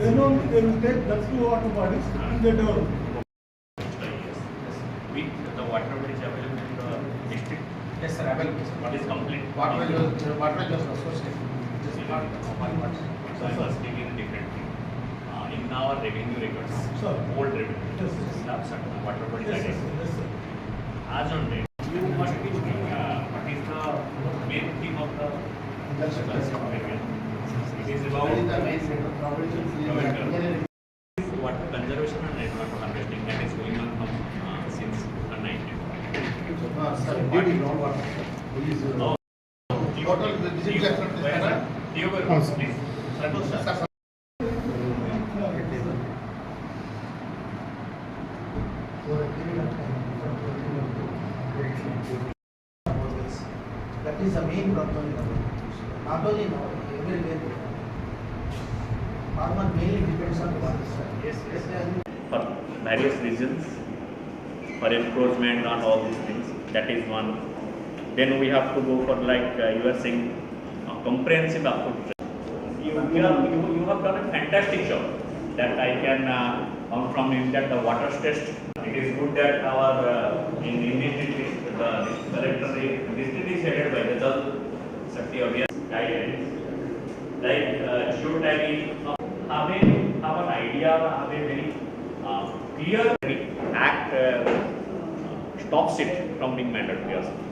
Then only they will take that two water bodies and they develop. Yes. With the water which is available in the district, Yes, sir, available. what is complete? What will you, what will you associate? Just not one what. So I was speaking differently. Uh, in our revenue records, Sir. old revenue, Yes, yes. slab certain water body Yes, sir, yes, sir. As on date, you must be looking, uh, what is the main theme of the Yes, sir. is about what conservation and network harvesting that is going on from, uh, since the 19th. Uh, sir, what is groundwater? Who is no. Total digital effort is there. Theobar, please. Santosh, sir. That is the main problem in our not only now, everywhere. Farmer mainly depends on. Yes, yes. For various reasons, for encroachment and all these things. That is one. Then we have to go for like uh, you are saying, uh, comprehensive approach. You, you, you, you have done a fantastic job. That I can uh, come from in that the water test. It is good that our uh, in Indian district, the collector, district is headed by the Jal Shakti Abhiyan guidelines like uh, uh, have a have an idea or have a very uh, clear act uh, stops it from being mandatory or something.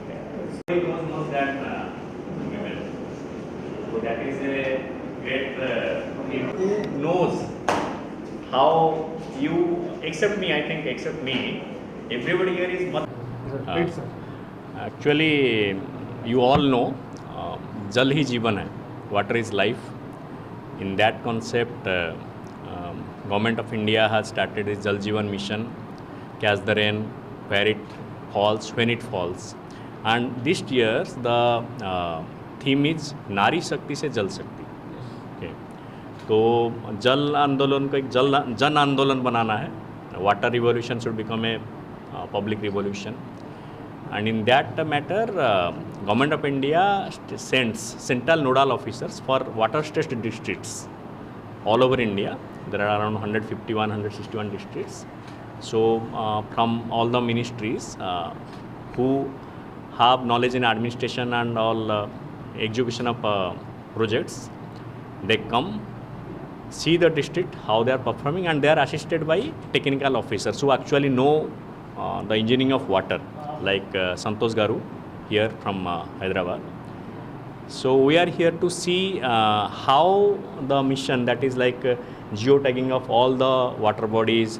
So he knows, knows that uh. So that is a great. Uh, he knows how you except me. I think except me, everybody here is much. Uh, Actually, you all know, uh, जल ही जीवन है water is life. In that concept, uh, um, Government of India has started its Jal Jeevan mission, catch the rain where it falls, when it falls. And this year, the uh, theme is Nari Shakti से जल शक्ति okay. तो जल आंदोलन को एक जल जन आंदोलन बनाना है water revolution should become a public revolution and in that matter uh, government of india sends central nodal officers for water stressed districts all over india. There are around 151 161 districts. So uh, from all the ministries uh, who have knowledge in administration and all execution of projects they come see the district how they are performing and they are assisted by technical officers who actually know the engineering of water like uh, Santosh Garu here from uh, Hyderabad. So we are here to see uh, how the mission that is like uh, geotagging of all the water bodies,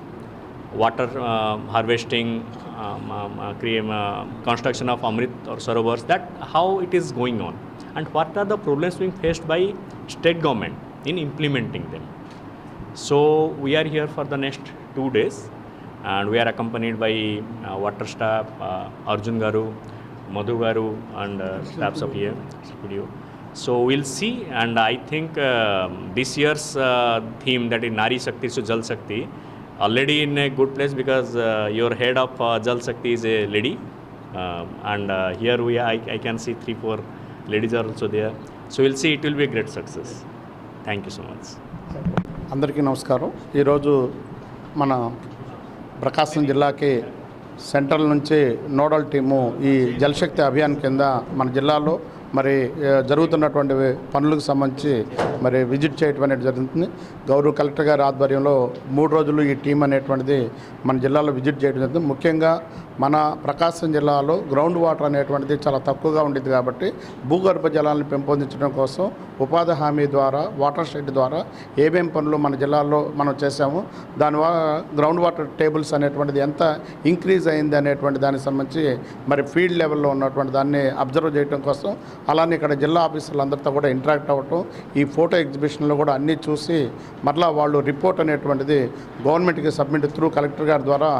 water uh, harvesting, um, um, uh, uh, construction of Amrit or Sarovars, that how it is going on and what are the problems being faced by state government in implementing them. So we are here for the next two days and we are accompanied by water stop Arjun garu Madhu garu and staffs of year studio so will see and I think this year's theme that ఈ Nari Shakti so Jal Shakti already in a good place because your head of Jal Shakti is a lady and here we I I can see three four ladies are also there so will see it will be great success thank you so much అందరికీ నమస్కారం ఈరోజు మన ప్రకాశం జిల్లాకి central నుంచి nodal team ఈ జలశక్తి అభియాన్ కింద మన జిల్లాలో మరి జరుగుతున్నటువంటి పనులకు సంబంధించి మరి విజిట్ చేయటం అనేది జరుగుతుంది. గౌరవ కలెక్టర్ గారి ఆధ్వర్యంలో మూడు రోజులు ఈ టీం అనేటువంటిది మన జిల్లాలో విజిట్ చేయడం జరుగుతుంది. ముఖ్యంగా మన ప్రకాశం జిల్లాలో గ్రౌండ్ వాటర్ అనేటువంటిది చాలా తక్కువగా ఉండేది కాబట్టి భూగర్భ జలాలను పెంపొందించడం కోసం ఉపాధి హామీ ద్వారా వాటర్ షెడ్ ద్వారా ఏమేం పనులు మన జిల్లాలో మనం చేశాము దానివల్ల గ్రౌండ్ వాటర్ టేబుల్స్ అనేటువంటిది ఎంత ఇంక్రీజ్ అయింది అనేటువంటి దానికి సంబంధించి మరి ఫీల్డ్ లెవెల్లో ఉన్నటువంటి దాన్ని అబ్జర్వ్ చేయడం కోసం అలానే ఇక్కడ జిల్లా ఆఫీసర్లు అందరితో కూడా ఇంటరాక్ట్ అవ్వటం ఈ ఫోటో ఎగ్జిబిషన్లో కూడా అన్నీ చూసి మరలా వాళ్ళు రిపోర్ట్ అనేటువంటిది గవర్నమెంట్కి సబ్మిట్ త్రూ కలెక్టర్ గారి ద్వారా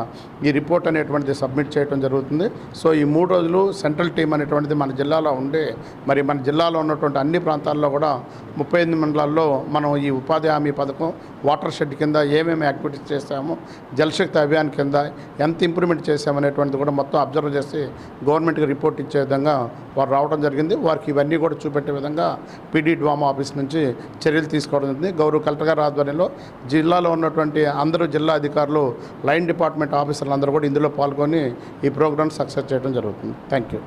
ఈ రిపోర్ట్ అనేటువంటిది సబ్మిట్ చేయడం జరుగుతుంది. సో ఈ మూడు రోజులు సెంట్రల్ టీం అనేటువంటిది మన జిల్లాలో ఉండి మరి మన జిల్లాలో ఉన్నటువంటి అన్ని ప్రాంతాల్లో కూడా ముప్పై ఎనిమిది మండలాల్లో మనం ఈ ఉపాధి హామీ పథకం వాటర్ షెడ్ కింద ఏమేమి యాక్టివిటీస్ చేశాము జలశక్తి అభియాన్ కింద ఎంత ఇంప్రూవ్మెంట్ చేశామనేటువంటిది కూడా మొత్తం అబ్జర్వ్ చేసి గవర్నమెంట్కి రిపోర్ట్ ఇచ్చే విధంగా వారు రావడం జరిగింది. వారికి ఇవన్నీ కూడా చూపెట్టే విధంగా పీడీ డ్వామా ఆఫీస్ నుంచి చర్యలు తీసుకోవడం జరిగింది. గౌరవ కలెక్టర్ గారి ఆధ్వర్యంలో జిల్లాలో ఉన్నటువంటి అందరూ జిల్లా అధికారులు లైన్ డిపార్ట్మెంట్ ఆఫీసర్లు అందరూ కూడా ఇందులో పాల్గొని ఈ ప్రోగ్రామ్ సక్సెస్ చేయడం జరుగుతుంది. Thank you